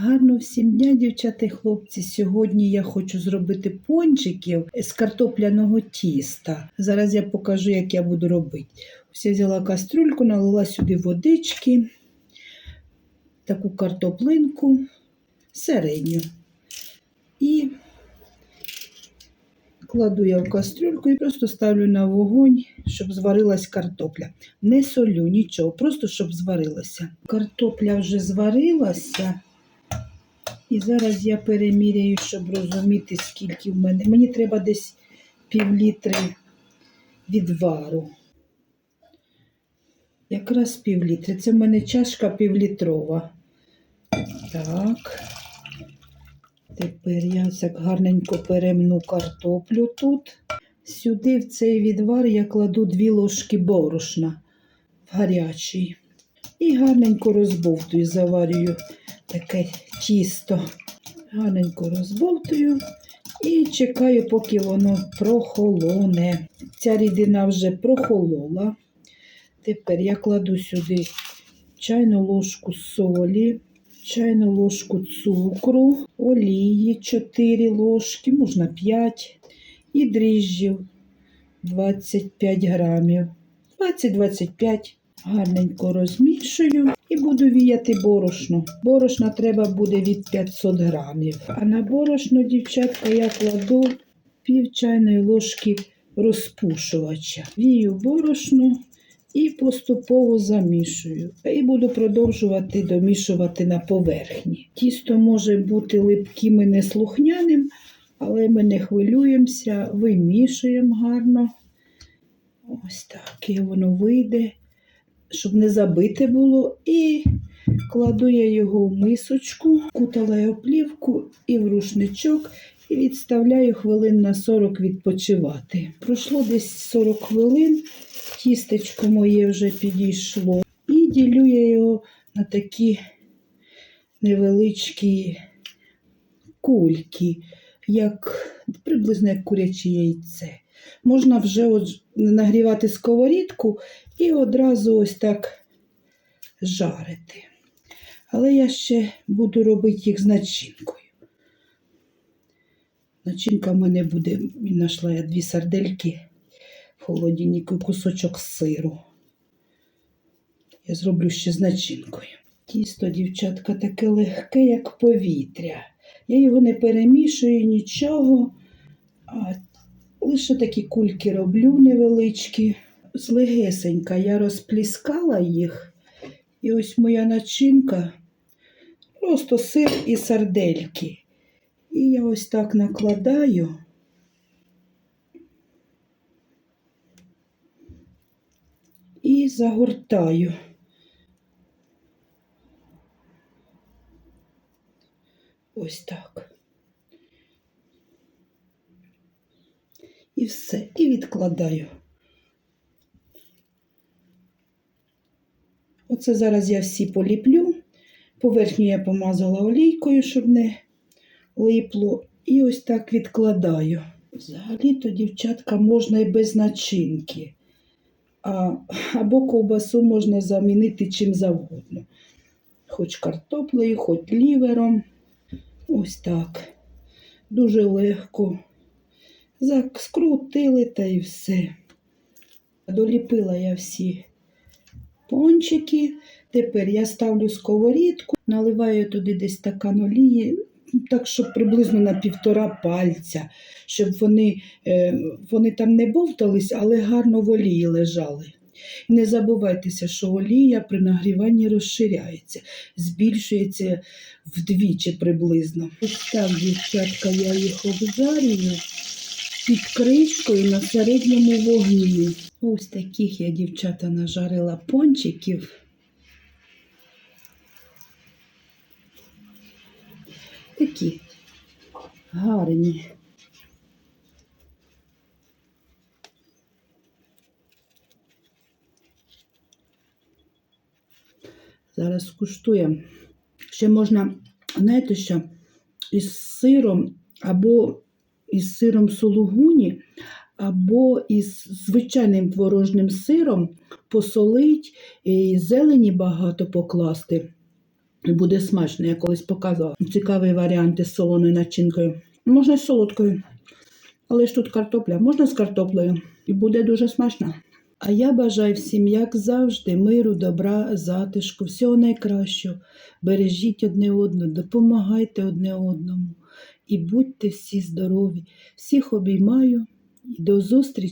Гарно всім дня, дівчата і хлопці. Сьогодні я хочу зробити пончиків з картопляного тіста. Зараз я покажу, як я буду робити. Ось я взяла кастрюльку, налила сюди водички, таку картоплинку середню. І кладу я в кастрюльку і просто ставлю на вогонь, щоб зварилась картопля. Не солю, нічого, просто щоб зварилася. Картопля вже зварилася. І зараз я переміряю, щоб розуміти, скільки в мене. Мені треба десь пів літри відвару. Якраз пів літри. Це в мене чашка півлітрова. Так. Тепер я так гарненько перемну картоплю тут. Сюди в цей відвар я кладу дві ложки борошна в гарячий. І гарненько розбовтую, заварюю таке тісто. Гарненько розбовтую і чекаю, поки воно прохолоне. Ця рідина вже прохолола. Тепер я кладу сюди чайну ложку солі, чайну ложку цукру, олії 4 ложки, можна 5 і дріжджів 25 грамів. 20-25 гарненько розмішую і буду віяти борошно. Борошна треба буде від 500 грамів. А на борошно, дівчатка, я кладу пів чайної ложки розпушувача. Вію борошно і поступово замішую. І буду продовжувати домішувати на поверхні. Тісто може бути липким і неслухняним, але ми не хвилюємося, вимішуємо гарно. Ось так, і воно вийде, щоб не забите було. І кладу я його в мисочку, кутала його плівку і в рушничок, і відставляю хвилин на 40 відпочивати. Пройшло десь 40 хвилин, тістечко моє вже підійшло. І ділю я його на такі невеличкі кульки, як приблизно як куряче яйце. Можна вже от нагрівати сковорідку і одразу ось так жарити. Але я ще буду робити їх з начинкою. Начинка в мене буде, знайшла я дві сардельки в холодильнику кусочок сиру. Я зроблю ще з начинкою. Тісто, дівчатка, таке легке, як повітря. Я його не перемішую нічого, а лише такі кульки роблю невеличкі. Злегесенька я розпліскала їх. І ось моя начинка просто сир і сардельки. І я ось так накладаю. І загортаю. Ось так. І все, і відкладаю. Оце зараз я всі поліплю. Поверхню я помазала олійкою, щоб не липло. І ось так відкладаю. Взагалі-то, дівчатка, можна і без начинки. А, або ковбасу можна замінити чим завгодно. Хоч картоплею, хоч лівером. Ось так. Дуже легко. Скрутили та і все. Доліпила я всі пончики. Тепер я ставлю сковорідку, наливаю туди десь стакан олії, так, щоб приблизно на півтора пальця, щоб вони, е, вони там не бовтались, але гарно в олії лежали. Не забувайтеся, що олія при нагріванні розширяється, збільшується вдвічі приблизно. Ось так, дівчатка, я їх обжарюю під кришкою на середньому вогні. Ось таких я, дівчата, нажарила пончиків. Такі гарні. Зараз скуштуємо. Ще можна, знаєте, що із сиром або із сиром сулугуні, або із звичайним творожним сиром посолить і зелені багато покласти. Буде смачно, я колись показувала. Цікавий варіант із солоною начинкою. Можна з солодкою, але ж тут картопля, можна з картоплею. І буде дуже смачно. А я бажаю всім, як завжди, миру, добра, затишку, всього найкращого. Бережіть одне одного, допомагайте одне одному і будьте всі здорові. Всіх обіймаю і до зустрічі!